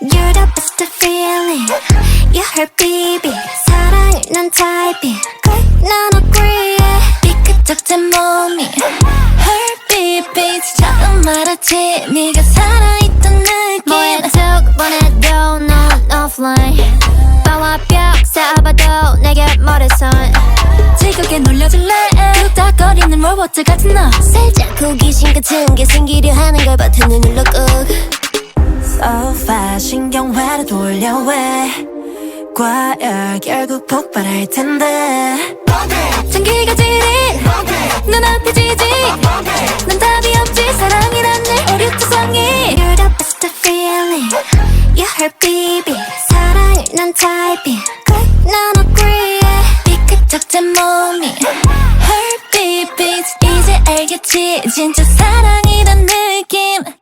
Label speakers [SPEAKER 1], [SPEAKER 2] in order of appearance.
[SPEAKER 1] You're the best feeling. You're her baby. 사랑을 난 typing Click 난 agree 삐끗적진 몸이. Her baby. 처음 말했지. 네가 살아있던 느낌. 뭐해 저번에도 넌 offline. 바와 벽 쌓아봐도 내게 머리선. 즐겁게 놀려줄래? 뚝딱거리는 로봇 같은 너. 살짝 호기심 같은 게 생기려 하는 걸 눌러 꾹
[SPEAKER 2] So fast 신경화를 돌려 왜 과열 결국 폭발할 텐데.
[SPEAKER 1] 전기가 지린 눈앞에 지지. 난 답이 없지. 사랑이란 내 오류 투성이. You're the best feeling. You're her baby 사랑을 난 typing Click 난 agree 삐끗적진 몸이. Her baby 이제 알겠지. 진짜 사랑이란 느낌